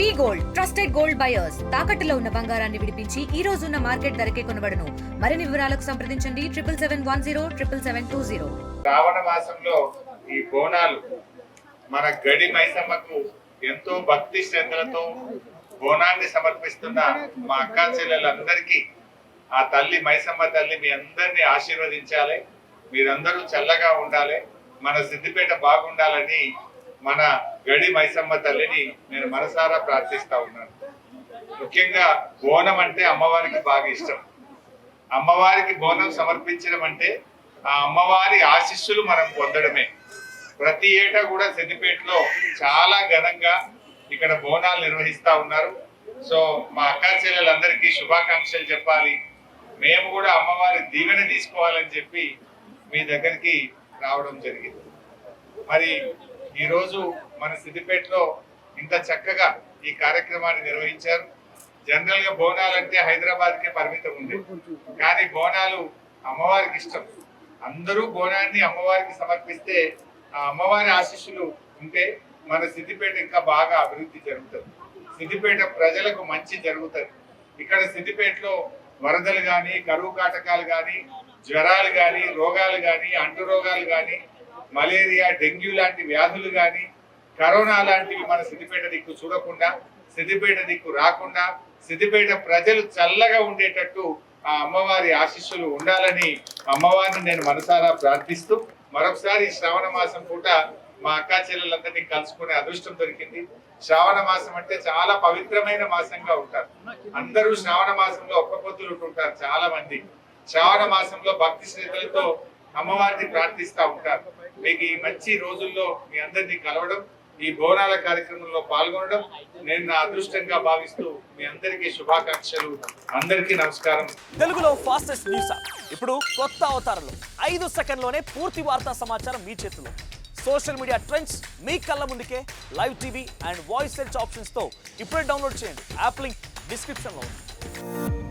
We gold trusted gold buyers. తాకట్టులో ఉన్న బంగారాన్ని విడిపించి ఈ రోజు ఉన్న మార్కెట్ ధరకే కొనబడను. మరిన్ని వివరాలకు సంప్రదించండి. Triple seven one zero triple seven two zero. Shravana మాసంలో ఈ బోనాలు మన గడి మైసమ్మకు ఎంతో భక్తి శ్రద్ధలతో బోనాన్ని సమర్పిస్తున్న మా అక్క చెల్లెలందరికీ ఆ తల్లి మైసమ్మ తల్లి మీ అందరినీ ఆశీర్వదించాలి. మీరందరూ చల్లగా ఉండాలి. మన సిద్దిపేట బాగుండాలని మన గడి మైసమ్మ తల్లిని నేను మనసారా ప్రార్థిస్తా ఉన్నాను. ముఖ్యంగా బోనం అంటే అమ్మవారికి బాగా ఇష్టం. అమ్మవారికి బోనం సమర్పించడం అంటే ఆ అమ్మవారి ఆశీస్సులు మనం పొందడమే. ప్రతి ఏటా కూడా సిద్దిపేటలో చాలా ఘనంగా ఇక్కడ బోనాలు నిర్వహిస్తా ఉన్నారు. సో మా అక్కా చెల్లెలందరికీ శుభాకాంక్షలు చెప్పాలి. మేము కూడా అమ్మవారి దీవెన తీసుకోవాలని చెప్పి మీ దగ్గరికి రావడం జరిగింది. మరి ఈరోజు మన సిద్దిపేటలో ఇంత చక్కగా ఈ కార్యక్రమాన్ని నిర్వహించారు. జనరల్గా హైదరాబాద్కే హైదరాబాద్ కే పరిమితం ఉంది కానీ బోనాలు అమ్మవారికి ఇష్టం. అందరూ బోనాన్ని అమ్మవారికి సమర్పిస్తే ఆ అమ్మవారి ఆశీస్సులు ఉంటే మన సిద్దిపేట ఇంకా బాగా అభివృద్ధి జరుగుతుంది. సిద్దిపేట ప్రజలకు మంచి జరుగుతుంది. ఇక్కడ సిద్దిపేటలో వరదలు కానీ కరువు కాటకాలు కానీ జ్వరాలు కానీ రోగాలు కానీ అంటు రోగాలు కానీ మలేరియా డెంగ్యూ లాంటి వ్యాధులు కానీ కరోనా లాంటివి మన సిద్దిపేట దిక్కు చూడకుండా సిద్దిపేట దిక్కు రాకుండా సిద్దిపేట ప్రజలు చల్లగా ఉండేటట్టు ఆ అమ్మవారి ఆశీస్సులు ఉండాలని అమ్మవారిని నేను మనసారా ప్రార్థిస్తూ మరొకసారి శ్రావణ మాసం పూట మా అక్కా చెల్లెలందరినీ కలుసుకునే అదృష్టం దొరికింది. శ్రావణ మాసం అంటే చాలా పవిత్రమైన మాసంగా ఉంటారు. అందరూ శ్రావణ మాసంలో ఒక్క పొద్దులు ఉంటుంటారు చాలా మంది శ్రావణ మాసంలో భక్తి శ్రద్ధలతో అమ్మవారిని ప్రార్థిస్తా ఉంటారు. మీకు ఈ మంచి రోజుల్లో మీ అందరినీ కలవడం ఈ బోనాల కార్యక్రమంలో పాల్గొనడం నేను నా అదృష్టంగా భావిస్తూ మీ అందరికీ శుభాకాంక్షలు. అందరికీ నమస్కారం. తెలుగులో ఫాస్టెస్ట్ న్యూస్. ఇప్పుడు కొత్త అవతారంలో. ఐదు సెకండ్లోనే పూర్తి వార్తా సమాచారం మీ చేతిలో. సోషల్ మీడియా ట్రెండ్స్ మీ కళ్ళ ముందుకే. Live TV and voice search ఆప్షన్స్తో ఇప్పుడే డౌన్లోడ్ చేయండి. యాప్ లింక్ డిస్క్రిప్షన్లో ఉంది.